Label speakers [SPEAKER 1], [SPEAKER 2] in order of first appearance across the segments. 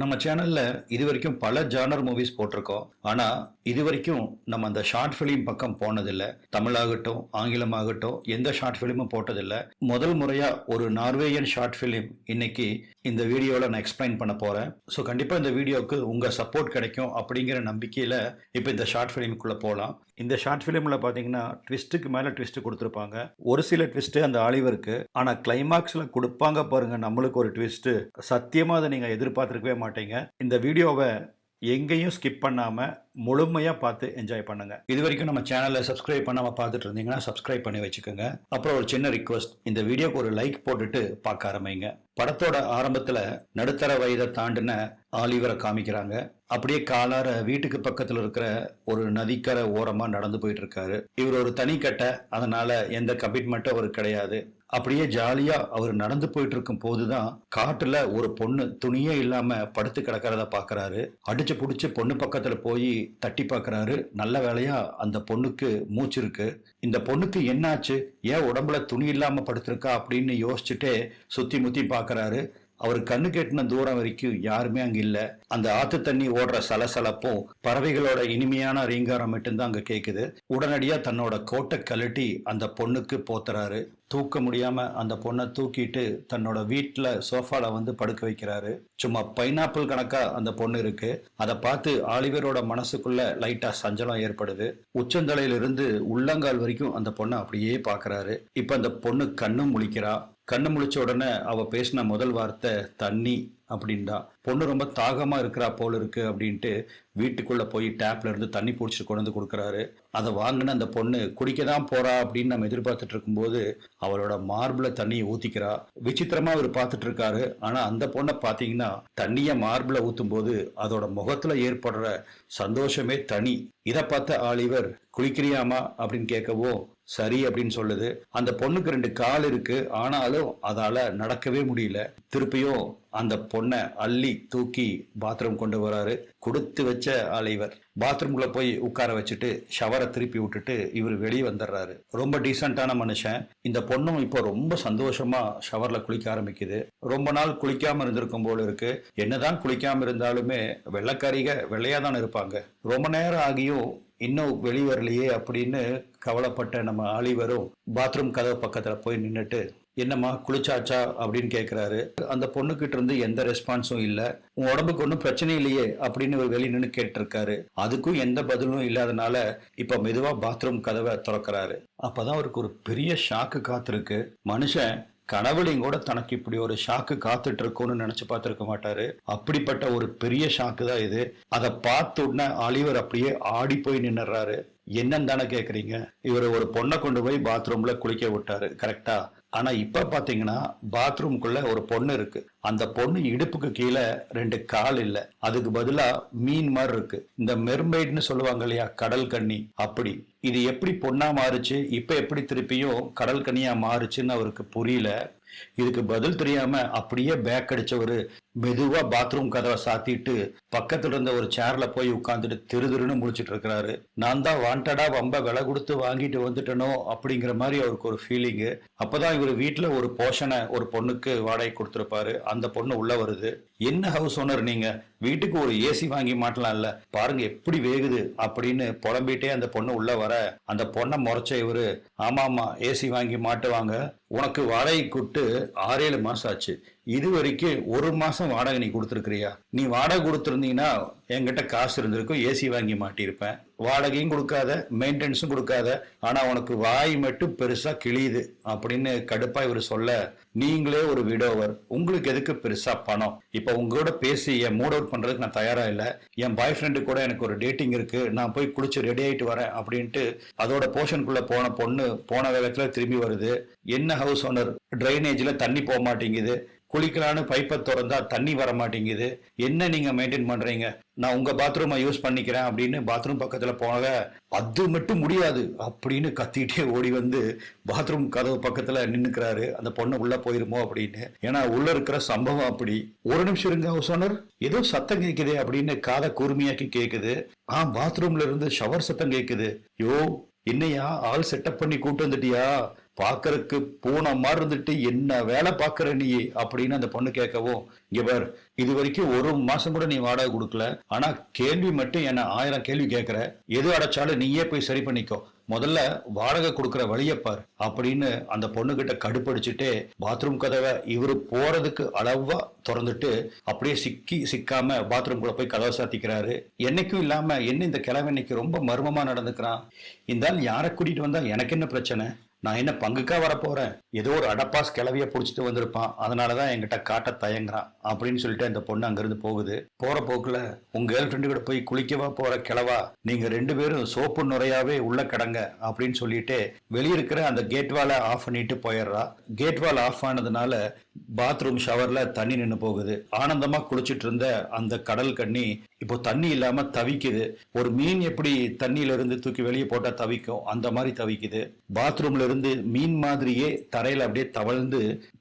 [SPEAKER 1] நம்ம சேனல்ல இது வரைக்கும் பல ஜானர் மூவிஸ் போட்டிருக்கோம். ஆனா இது வரைக்கும் நம்ம அந்த ஷார்ட் ஃபிலிம் பக்கம் போனதில்லை. தமிழாகட்டும் ஆங்கிலமாகட்டும் எந்த ஷார்ட் ஃபிலிமும் போட்டதில்லை. முதல் முறையா ஒரு நார்வேயன் ஷார்ட் ஃபிலிம் இன்னைக்கு இந்த வீடியோவில் நான் எக்ஸ்பிளைன் பண்ண போறேன். ஸோ கண்டிப்பா இந்த வீடியோவுக்கு உங்க சப்போர்ட் கிடைக்கும் அப்படிங்கிற நம்பிக்கையில இப்போ இந்த ஷார்ட் பிலிமுக்குள்ள போகலாம் இந்த ஷார்ட் ஃபிலிமில் பார்த்தீங்கன்னா ட்விஸ்ட்டுக்கு மேலே ட்விஸ்ட் கொடுத்துருப்பாங்க. ஒரு சில ட்விஸ்ட்டு அந்த ஆலிவருக்கு ஆனால் கிளைமாக்ஸ்ல கொடுப்பாங்க பாருங்க நம்மளுக்கு ஒரு ட்விஸ்ட்டு சத்தியமாக அதை நீங்கள் எதிர்பார்த்துருக்கவே மாட்டீங்க. இந்த வீடியோவை எங்கேயும் ஸ்கிப் பண்ணாமல் முழுமையாக பார்த்து என்ஜாய் பண்ணுங்க. இது வரைக்கும் நம்ம சேனலை சப்ஸ்கிரைப் பண்ணாமல் பார்த்துட்டு இருந்தீங்கன்னா சப்ஸ்கிரைப் பண்ணி வச்சுக்கோங்க. அப்புறம் ஒரு சின்ன ரிக்வஸ்ட் இந்த வீடியோக்கு ஒரு லைக் போட்டுட்டு பார்க்க ஆரம்பிங்க. படத்தோட ஆரம்பத்தில் நடுத்தர வயதை தாண்டின ஆலிவரை காமிக்கிறாங்க. அப்படியே காலார வீட்டுக்கு பக்கத்தில் இருக்கிற ஒரு நதிக்கரை ஓரமாக நடந்து போயிட்டு இருக்காரு. இவர் ஒரு தனிக்கட்டை அதனால எந்த கமிட்மெண்ட்டும் அவருக்கு கிடையாது. அப்படியே ஜாலியா அவர் நடந்து போயிட்டு இருக்கும் போதுதான் காட்டுல ஒரு பொண்ணு துணியே இல்லாம படுத்து கிடக்கிறத பாக்குறாரு. அடிச்சு புடிச்சு பொண்ணு பக்கத்துல போய் தட்டி பாக்குறாரு. நல்ல வேலையா அந்த பொண்ணுக்கு மூச்சு இருக்கு. இந்த பொண்ணுக்கு என்னாச்சு? ஏன் உடம்புல துணி இல்லாம படுத்திருக்கா அப்படின்னு யோசிச்சுட்டே சுத்தி முத்தி பாக்குறாரு. அவர் கண்ணு கெட்டின தூரம் வரைக்கும் யாருமே அங்க இல்ல. அந்த ஆத்து தண்ணி ஓடுற சலசலப்பும் பறவைகளோட இனிமையான ரீங்காரம் மட்டும்தான் அங்க கேக்குது. உடனடியா தன்னோட கோட்டை கழட்டி அந்த பொண்ணுக்கு போத்துறாரு. தூக்க முடியாம அந்த பொண்ணை தூக்கிட்டு தன்னோட வீட்டுல சோஃபால வந்து படுக்க வைக்கிறாரு. சும்மா பைனாப்பிள் கணக்கா அந்த பொண்ணு இருக்கு. அதை பார்த்து ஆலிவரோட மனசுக்குள்ள லைட்டா சஞ்சலம் ஏற்படுது. உச்சந்தலையிலிருந்து உள்ளங்கால் வரைக்கும் அந்த பொண்ணை அப்படியே பாக்குறாரு. இப்ப அந்த பொண்ணு கண்ணும் முழிக்கிறா. கண்ணு முழிச்ச உடனே அவள் பேசின முதல் வார்த்தை தண்ணி. அப்படின்டா பொண்ணு ரொம்ப தாகமா இருக்கிறா போல இருக்கு அப்படின்ட்டு வீட்டுக்குள்ள போய் டேப்ல இருந்து தண்ணி பிடிச்சிட்டு கொண்டு வந்து கொடுக்குறாரு. அதை வாங்கின அந்த பொண்ணு குடிக்க தான் போறா அப்படின்னு நம்ம எதிர்பார்த்துட்டு இருக்கும்போது அவளோட மார்பிள தண்ணியை ஊத்திக்கிறா. விசித்திரமா அவர் பார்த்துட்டு இருக்காரு. ஆனா அந்த பொண்ணை பாத்தீங்கன்னா தண்ணிய மார்பிள ஊத்தும் போது அதோட முகத்துல ஏற்படுற சந்தோஷமே தனி. இதை பார்த்த ஆலிவர் குளிக்கிறியாமா அப்படின்னு கேட்கவோ சரி அப்படின்னு சொல்லுது. அந்த பொண்ணுக்கு ரெண்டு கால் இருக்கு. ஆனாலும் அதால நடக்கவே முடியல. திருப்பியும் அந்த பொண்ணை அள்ளி தூக்கி பாத்ரூம் கொண்டு வராரு. கொடுத்து வச்ச அலைவர் பாத்ரூம்குள்ள போய் உட்கார வச்சுட்டு ஷவரை திருப்பி விட்டுட்டு இவர் வெளியே வந்துடுறாரு. ரொம்ப டீசெண்டான மனுஷன். இந்த பொண்ணும் இப்போ ரொம்ப சந்தோஷமா ஷவர்ல குளிக்க ஆரம்பிக்குது. ரொம்ப நாள் குளிக்காம இருந்திருக்கும் போல இருக்கு. என்னதான் குளிக்காம இருந்தாலுமே வெள்ளக்காரிக வெள்ளையா தான் இருப்பாங்க. ரொம்ப நேரம் ஆகியும் இன்னும் வெளிவரலையே அப்படின்னு கவலைப்பட்ட நம்ம ஆலிவரும் பாத்ரூம் கதவு பக்கத்துல போய் நின்றுட்டு என்னம்மா குளிச்சாச்சா அப்படின்னு கேட்குறாரு அந்த பொண்ணுக்கிட்ட இருந்து எந்த ரெஸ்பான்ஸும் இல்லை. உன் உடம்புக்கு ஒன்றும் பிரச்சனை இல்லையே அப்படின்னு ஒரு வெளியே நின்று கேட்டிருக்காரு. அதுக்கும் எந்த பதிலும் இல்லாதனால இப்போ மெதுவாக பாத்ரூம் கதவை திறக்கிறாரு. அப்போதான் அவருக்கு ஒரு பெரிய ஷாக்கு காத்திருக்கு. மனுஷன் கனவுலையும் கூட தனக்கு இப்படி ஒரு ஷாக்கு காத்துட்டு இருக்கும்னு நினைச்சு பார்த்துருக்க மாட்டாரு. அப்படிப்பட்ட ஒரு பெரிய ஷாக்கு தான் இது. அதை பார்த்த உடனே ஆலிவர் அப்படியே ஆடி போய் நின்னுறாரு. என்னன்னு தானே கேக்குறீங்க? இவர் ஒரு பொண்ணை கொண்டு போய் பாத்ரூம்ல குளிக்க விட்டாரு கரெக்டா ஆனா இப்ப பாத்தீங்கன்னா பாத்ரூம்குள்ள ஒரு பொண்ணு இருக்கு. அந்த பொண்ணு இடுப்புக்கு கீழே ரெண்டு கால் இல்ல. அதுக்கு பதிலா மீன் மாதிரி இருக்கு. இந்த மெர்மெய்ட்னு சொல்லுவாங்க இல்லையா கடல் கண்ணி. அப்படி. இது எப்படி பொண்ணா மாறுச்சு? இப்ப எப்படி திருப்பியும் கடல் கண்ணியா மாறுச்சுன்னு அவருக்கு புரியல. இதுக்கு பதில் தெரியாம அப்படியே பேக் அடிச்சவரு மெதுவா பாத்ரூம் கதவை சாத்திட்டு பக்கத்துல இருந்த ஒரு சேர்ல போய் உட்காந்துட்டு திரு திருன்னு முடிச்சிட்டு இருக்கிறாரு. நான் தான் வாண்டடா வம்ப விலை கொடுத்து வாங்கிட்டு வந்துட்டனோ அப்படிங்கிற மாதிரி அவருக்கு ஒரு ஃபீலிங்கு அப்பதான் இவர் வீட்டுல ஒரு போஷனை ஒரு பொண்ணுக்கு வாடகை கொடுத்துருப்பாரு. அந்த பொண்ணு உள்ள வருது. என்ன ஹவுஸ் ஓனர் நீங்க? வீட்டுக்கு ஒரு ஏசி வாங்கி மாட்டலாம்ல. பாருங்க எப்படி வேகுது அப்படின்னு புலம்பிட்டே அந்த பொண்ணு உள்ள வர அந்த பொண்ணை முறைச்ச இவரு ஆமா ஆமா ஏசி வாங்கி மாட்டுவாங்க. உனக்கு வாடகை கூட்டு ஆறேழு மாசம் ஆச்சு. இது வரைக்கும் ஒரு மாசம் வாடகை நீ கொடுத்துருக்கிறியா? நீ வாடகை கொடுத்துருந்தீங்கன்னா என்கிட்ட காசு இருந்திருக்கும் ஏசி வாங்கி மாட்டியிருப்பேன். வாடகையும் கொடுக்காத மெயின்டெனன்ஸும் கொடுக்காத ஆனா உனக்கு வாய் மட்டும் பெருசா கிழியுது அப்படின்னு கடுப்பா இவர் சொல்ல நீங்களே ஒரு விடோவர் உங்களுக்கு எதுக்கு பெருசா பணம்? இப்ப உங்களோட பேசி என் மூட் அவுட் பண்றதுக்கு நான் தயாரா இல்ல. என் பாய் ஃப்ரெண்டு கூட எனக்கு ஒரு டேட்டிங் இருக்கு. நான் போய் குளிச்சு ரெடி ஆயிட்டு வரேன் அப்படின்ட்டு அதோட போர்ஷனுக்குள்ள போன பொண்ணு போன வேகத்துல திரும்பி வருது. என்ன ஹவுஸ் ஓனர் ட்ரைனேஜில் தண்ணி போக மாட்டேங்குது. குளிக்கலான்னு பைப்பை திறந்தா தண்ணி வர மாட்டேங்குது. என்ன நீங்க மெயின்டைன் பண்றீங்க? நான் உங்க பாத்ரூமை யூஸ் பண்ணிக்கிறேன் அப்படின்னு பாத்ரூம் பக்கத்துல போக அது மட்டும் முடியாது. அப்படின்னு கத்திட்டே ஓடி வந்து பாத்ரூம் கதவு பக்கத்துல நின்னுக்கிறாரு. அந்த பொண்ணு உள்ள போயிருமோ அப்படின்னு. ஏன்னா உள்ள இருக்கிற சம்பவம் அப்படி. ஒரு நிமிஷம் இருங்க ஹவுஸ் ஏதோ சத்தம் கேட்குது அப்படின்னு காதை கூர்மையாக்கி கேக்குது. ஆ பாத்ரூம்ல இருந்து ஷவர் சத்தம் கேக்குது. யோ என்னையா ஆள் செட்டப் பண்ணி கூட்டு வந்துட்டியா? பாக்குறதுக்கு பூனை மாதிரி இருந்துட்டு என்ன வேலை பாக்குற நீ? அப்படின்னு அந்த பொண்ணு கேட்கவும் இங்க பார் இது வரைக்கும் ஒரு மாசம் கூட நீ வாடகை கொடுக்கல. ஆனா கேள்வி மட்டும் என்ன ஆயிரம் கேள்வி கேட்கற. எது அடைச்சாலும் நீயே போய் சரி பண்ணிக்கோ. முதல்ல வாடகை கொடுக்குற வழியை பார் அப்படின்னு அந்த பொண்ணுகிட்ட கடுப்படிச்சுட்டே பாத்ரூம் கதவை இவரு போறதுக்கு அளவா திறந்துட்டு அப்படியே சிக்கி சிக்காம பாத்ரூம்குள்ள போய் கதவை சாத்திக்கிறாரு. என்னைக்கும் இல்லாம என்ன இந்த கிழமை இன்னைக்கு ரொம்ப மர்மமா நடந்துக்கிறான்? இந்த யாரை கூட்டிட்டு வந்தா எனக்கு என்ன பிரச்சனை? நான் என்ன பங்குக்கா வரப்போறேன்? ஏதோ ஒரு அடப்பாஸ் கிளவிய புடிச்சிட்டு வந்திருப்பான். அதனாலதான் என்கிட்ட காட்ட தயங்குறான். அப்படின்னு சொல்லிட்டு அந்த பொண்ணு அங்கிருந்து போகுது. போற போக்குல உங்க கேர்ள் ஃப்ரெண்டு கூட போய் குளிக்கவா போற கிளவா நீங்க ரெண்டு பேரும் சோப்பு நுரையாவே உள்ள கிடங்க அப்படின்னு சொல்லிட்டு வெளியிருக்கிற அந்த கேட் வாலை ஆஃப் பண்ணிட்டு போயிடுறா. கேட் வால் ஆஃப் ஆனதுனால பாத்ரூம் ஷவர்ல தண்ணி நின்று போகுது. ஆனந்தமா குளிச்சிட்டு இருந்த அந்த கடல் கண்ணி இப்போ தண்ணி இல்லாம தவிக்குது. ஒரு மீன் எப்படி தண்ணியில இருந்து தூக்கி வெளியே போட்டா தவிக்கும்? அந்த மாதிரி தவிக்குது. பாத்ரூம்ல இருந்து மீன் மாதிரியே தரையில அப்படியே தவழ்ந்து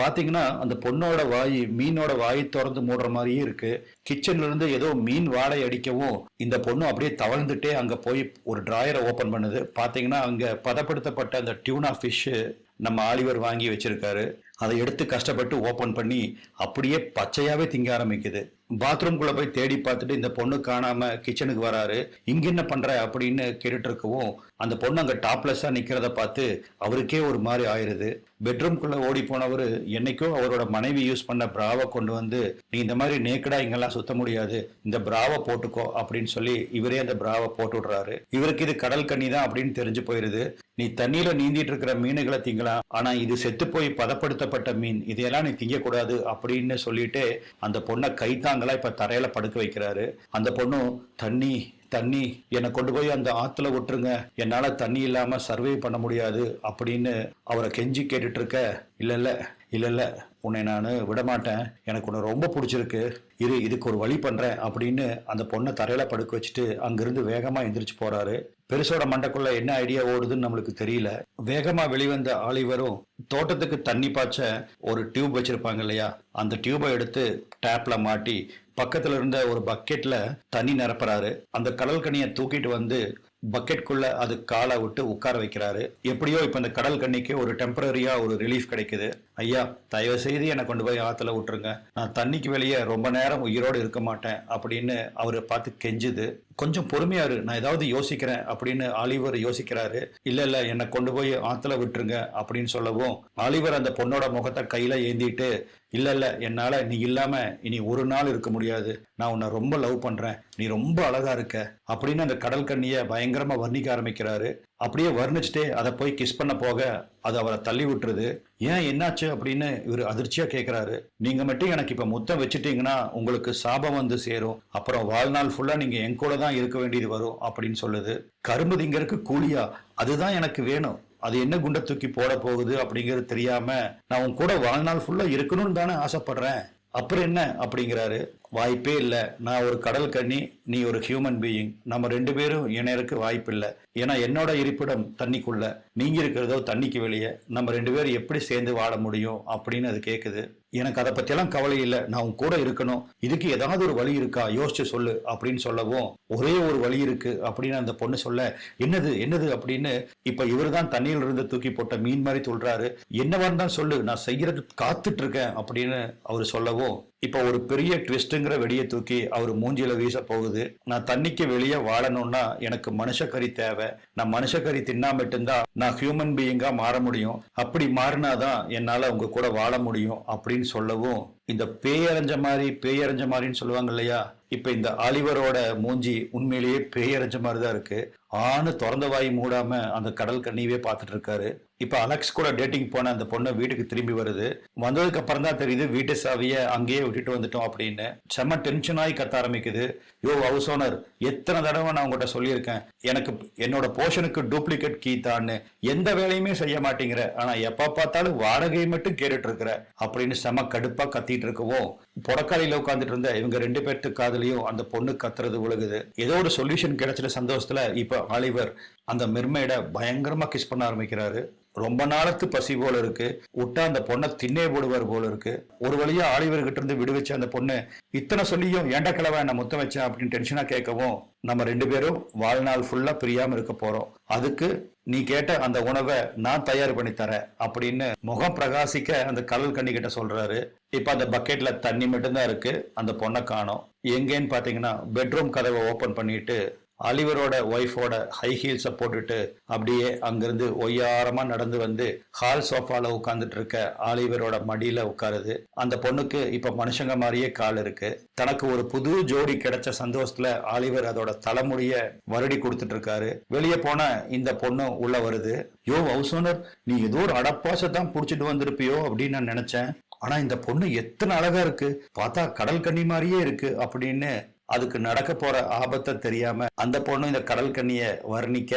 [SPEAKER 1] பாத்தீங்கன்னா அந்த பொண்ணோட வாய் மீனோட வாய் திறந்து மூடுற மாதிரியே இருக்கு. கிச்சன்ல இருந்து ஏதோ மீன் வாடை அடிக்கவும் இந்த பொண்ணு அப்படியே தவழ்ந்துட்டே அங்க போய் ஒரு டிராயரை ஓபன் பண்ணுது. பாத்தீங்கன்னா அங்க பதப்படுத்தப்பட்ட அந்த டியூனா ஃபிஷ் நம்ம ஆலிவர் வாங்கி வச்சிருக்காரு. அதை எடுத்து கஷ்டப்பட்டு ஓபன் பண்ணி அப்படியே பச்சையாவே திங்க ஆரம்பிக்குது. பாத்ரூம்குள்ள போய் தேடி பார்த்துட்டு இந்த பொண்ணு காணாம கிச்சனுக்கு வராரு. இங்க என்ன பண்ற அப்படின்னு கேட்டுட்டு இருக்கவும் அந்த பொண்ணு அங்க டாப்லெஸ்ஸா நிக்கிறத பார்த்து அவருக்கே ஒரு மாதிரி ஆயிருது. பெட்ரூம்குள்ள ஓடி போனவர் என்னைக்கோ அவரோட மனைவி யூஸ் பண்ண பிராவை கொண்டு வந்து நீ இந்த மாதிரி நேக்கடா இங்கெல்லாம் சுத்த முடியாது. இந்த பிராவை போட்டுக்கோ அப்படின்னு சொல்லி இவரே அந்த பிராவை போட்டு விடுறாரு. இவருக்கு இது கடல் கண்ணி தான் அப்படின்னு தெரிஞ்சு போயிருது. நீ தண்ணியில நீந்திட்டு இருக்கிற மீனுகளை திங்கலாம் ஆனா இது செத்து போய் பதப்படுத்தப்பட்ட மீன். இதையெல்லாம் நீ திங்க கூடாது அப்படின்னு சொல்லிட்டு அந்த பொண்ணை கைத்தாங்களா இப்ப தரையில படுக்க வைக்கிறாரு. அந்த பொண்ணும் தண்ணி தண்ணி என்னை கொண்டு போய் அந்த ஆத்துல விட்டுருங்க என்னால தண்ணி இல்லாம சர்வே பண்ண முடியாது அப்படின்னு அவரை கெஞ்சி கேட்டுட்டு இருக்க இல்ல இல்ல இல்ல இல்ல உன்னை நான் விட மாட்டேன் எனக்கு உன்னை ரொம்ப பிடிச்சிருக்கு. இரு இதுக்கு ஒரு வழி பண்றேன் அப்படின்னு அந்த பொண்ணை தரையில படுக்க வச்சுட்டு அங்கிருந்து வேகமா எந்திரிச்சு போறாரு. பெருசோட மண்டக்குள்ள என்ன ஐடியா ஓடுதுன்னு நம்மளுக்கு தெரியல. வேகமா வெளிவந்த ஆலிவரும் தோட்டத்துக்கு தண்ணி பாய்ச்ச ஒரு டியூப் வச்சிருப்பாங்க இல்லையா? அந்த டியூபை எடுத்து டேப்ல மாட்டி பக்கத்துல இருந்த ஒரு பக்கெட்ல தண்ணி நிரப்புறாரு. அந்த கடல் கண்ணியை தூக்கிட்டு வந்து பக்கெட்குள்ள அது காலை விட்டு உட்கார வைக்கிறாரு. எப்படியோ இப்ப இந்த கடல் கண்ணிக்கு ஒரு டெம்பரரியா ஒரு ரிலீஃப் கிடைக்குது. ஐயா தயவு செய்து என்னை கொண்டு போய் ஆற்றுல விட்டுருங்க. நான் தண்ணிக்கு வெளியே ரொம்ப நேரம் உயிரோடு இருக்க மாட்டேன் அப்படின்னு அவரை பார்த்து கெஞ்சுது. கொஞ்சம் பொறுமையாகரு நான் ஏதாவது யோசிக்கிறேன் அப்படின்னு ஆலிவர் யோசிக்கிறாரு. இல்ல இல்ல என்னை கொண்டு போய் ஆத்துல விட்டுருங்க அப்படின்னு சொல்லவும் ஆலிவர் அந்த பொண்ணோட முகத்தை கையில ஏந்திட்டு இல்ல இல்ல என்னால நீ இல்லாம இனி ஒரு நாள் இருக்க முடியாது. நான் உன்னை ரொம்ப லவ் பண்றேன். நீ ரொம்ப அழகா இருக்க அப்படின்னு அந்த கடல் கண்ணிய பயங்கரமா வர்ணிக்க ஆரம்பிக்கிறாரு. அப்படியே வர்ணிச்சுட்டே அதை போய் கிஸ் பண்ண போக அது அவரை தள்ளி விட்டுருது. ஏன் என்னாச்சு அப்படின்னு இவர் அதிர்ச்சியா கேட்கிறாரு நீங்க மட்டும் எனக்கு இப்ப முத்தம் வச்சுட்டீங்கன்னா உங்களுக்கு சாபம் வந்து சேரும். அப்புறம் வாழ்நாள் ஃபுல்லா நீங்க என் கூட தான் இருக்க வேண்டியது வரும் அப்படின்னு சொல்லுது. கரும்பு திங்கருக்கு கூலியா அதுதான் எனக்கு வேணும். அது என்ன குண்டை தூக்கி போட போகுது அப்படிங்கிறது தெரியாம நான் உன் கூட வாழ்நாள் ஃபுல்லா இருக்கணும்னு தானே ஆசைப்படுறேன். அப்புறம் என்ன அப்படிங்கிறாரு. வாய்ப்பே இல்லை. நான் ஒரு கடல் கண்ணி நீ ஒரு ஹியூமன் பீயிங் நம்ம ரெண்டு பேரும் இணையருக்கு வாய்ப்பு இல்லை. ஏன்னா என்னோட இருப்பிடம் தண்ணிக்குள்ள. நீங்க இருக்கிறதோ தண்ணிக்கு வெளியே. நம்ம ரெண்டு பேரும் எப்படி சேர்ந்து வாழ முடியும் அப்படின்னு அது கேட்குது எனக்கு அதை பத்தியெல்லாம் கவலை இல்லை. நான் உன் கூட இருக்கணும். இதுக்கு ஏதாவது ஒரு வழி இருக்கா? யோசிச்சு சொல்லு அப்படின்னு சொல்லவும் ஒரே ஒரு வழி இருக்கு அப்படின்னு அந்த பொண்ணு சொல்ல என்னது என்னது? அப்படின்னு இப்ப இவர் தான் தண்ணியில் இருந்து தூக்கி போட்ட மீன் மாதிரி சொல்றாரு என்னவா தான் சொல்லு. நான் செய்யறது காத்துட்டு இருக்கேன் அப்படின்னு அவர் சொல்லவும் இப்போ ஒரு பெரிய ட்விஸ்ட்டுங்கிற வெடியை தூக்கி அவர் மூஞ்சில வீச போகுது நான் தண்ணிக்கு வெளியே வாழணும்னா எனக்கு மனுஷக்கறி தேவை. நான் மனுஷக்கறி தின்னா மட்டும்தான் நான் ஹியூமன் பீயிங்கா மாற முடியும். அப்படி மாறினாதான் என்னால உங்க கூட வாழ முடியும் அப்படின்னு சொல்லவும் இந்த பேயறிஞ்ச மாதிரி பேயறிஞ்ச மாதிரின்னு சொல்லுவாங்க இல்லையா? இப்ப இந்த ஆலிவரோட மூஞ்சி உண்மையிலேயே பேயரைஞ்ச மாதிரி தான் இருக்கு. ஆணு திறந்த வாய் மூடாம அந்த கடல் கண்ணியவே பார்த்துட்டு இருக்காரு. இப்ப அலெக்ஸ் கூட டேட்டிங் போன அந்த பொண்ணை வீட்டுக்கு திரும்பி வருது. வந்ததுக்கு அப்புறம் தான் தெரியுது வீட்டு சாவிய அங்கேயே விட்டுட்டு வந்துட்டோம் அப்படின்னு. செம்ம டென்ஷன் ஆகி கத்த ஆரம்பிக்குது. யோ ஹவுஸ் ஓனர் எத்தனை தடவை நான் உங்ககிட்ட சொல்லியிருக்கேன்? எனக்கு என்னோட போர்ஷனுக்கு டூப்ளிகேட் கீ தான்னு. எந்த வேலையுமே செய்ய மாட்டேங்கிற. ஆனா எப்ப பார்த்தாலும் வாடகையை மட்டும் கேட்டுட்டு இருக்கிற அப்படின்னு செம கடுப்பா கத்திட்டு இருக்கவும் புடக்காலையில உட்காந்துட்டு இருந்த இவங்க ரெண்டு பேர்த்துக்காக காதலையும் அந்த பொண்ணு கத்துறது விழுகுது. ஏதோ ஒரு சொல்யூஷன் கிடைச்சிட்ட சந்தோஷத்துல இப்ப ஆலிவர் அந்த மெர்மைட பயங்கரமா கிஸ் பண்ண ஆரம்பிக்கிறாரு. ரொம்ப நாளத்து பசி போல இருக்கு. விட்டா அந்த பொண்ணை திண்ணே போடுவார் போல இருக்கு. ஒரு வழியா ஆலிவர்கிட்ட இருந்து விடுவிச்ச அந்த பொண்ணு இத்தனை சொல்லியும் ஏண்ட கிழவன் என்ன முத்தம் வச்சேன் அப்படின்னு டென்ஷனா கேட்கவும் நம்ம ரெண்டு பேரும் வாழ்நாள் ஃபுல்லா பிரியாம இருக்க போறோம். அதுக்கு நீ கேட்ட அந்த உணவை நான் தயார் பண்ணி தரேன் அப்படின்னு முகம் பிரகாசிக்க அந்த கடல் கண்ணி கிட்ட சொல்றாரு. இப்ப அந்த பக்கெட்ல தண்ணி மட்டும்தான் இருக்கு. அந்த பொண்ணை காணோம். எங்கேன்னு பாத்தீங்கன்னா பெட்ரூம் கதவை ஓபன் பண்ணிட்டு அலிவரோட ஒய்ஃபோட ஹை ஹீல்ஸை போட்டுட்டு அப்படியே அங்கிருந்து ஒய்யாரமா நடந்து வந்து ஹால் சோஃபால உட்காந்துட்டு இருக்க ஆலிவரோட மடியில உட்காருது. அந்த பொண்ணுக்கு இப்ப மனுஷங்க மாதிரியே கால் இருக்கு. தனக்கு ஒரு புது ஜோடி கிடைச்ச சந்தோஷத்துல ஆலிவர் அதோட தலைமுடிய வருடி கொடுத்துட்டு இருக்காரு. வெளியே போன இந்த பொண்ணு உள்ள வருது. யோ ஹவுசோனர் நீ ஏதோ ஒரு அடப்பாசை தான் புடிச்சிட்டு வந்திருப்பியோ? அப்படின்னு நான் நினைச்சேன். ஆனா இந்த பொண்ணு எத்தனை அழகா இருக்கு. பார்த்தா கடல் கண்ணி மாதிரியே இருக்கு அப்படின்னு அதுக்கு நடக்க போற ஆபத்தை தெரியாம அந்த பொண்ணு இந்த கடல் கண்ணிய வர்ணிக்க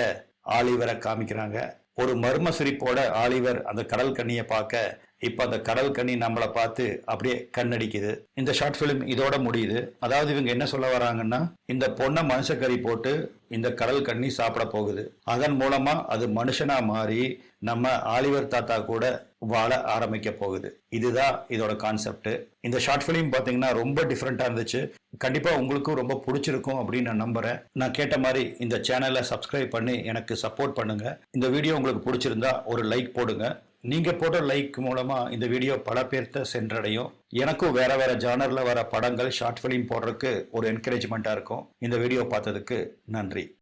[SPEAKER 1] ஆலிவரை காமிக்கிறாங்க. ஒரு மர்ம சிரிப்போட ஆலிவர் அந்த கடல் கண்ணியை பார்க்க இப்போ அந்த கடல் கண்ணி நம்மளை பார்த்து அப்படியே கண்ணடிக்குது. இந்த ஷார்ட் ஃபிலிம் இதோட முடியுது. அதாவது இவங்க என்ன சொல்ல வராங்கன்னா இந்த பொண்ணை மனுஷக்கறி போட்டு இந்த கடல் கண்ணி சாப்பிட போகுது. அதன் மூலமா அது மனுஷனா மாறி நம்ம ஆலிவர் தாத்தா கூட வாழ ஆரம்பிக்க போகுது. இதுதான் இதோட கான்செப்ட் இந்த ஷார்ட் ஃபிலிம் பார்த்தீங்கன்னா ரொம்ப டிஃப்ரெண்ட்டாக இருந்துச்சு. கண்டிப்பாக உங்களுக்கும் ரொம்ப பிடிச்சிருக்கும் அப்படின்னு நான் நம்புறேன். நான் கேட்ட மாதிரி இந்த சேனலை சப்ஸ்கிரைப் பண்ணி எனக்கு சப்போர்ட் பண்ணுங்க. இந்த வீடியோ உங்களுக்கு பிடிச்சிருந்தா ஒரு லைக் போடுங்க. நீங்கள் போட்ட லைக் மூலமாக இந்த வீடியோ பல பேர்த்த சென்றடையும். எனக்கும் வேற வேற ஜானரில் வர படங்கள் ஷார்ட் ஃபிலிம் போடுறதுக்கு ஒரு என்கரேஜ்மெண்ட்டாக இருக்கும். இந்த வீடியோ பார்த்ததுக்கு நன்றி.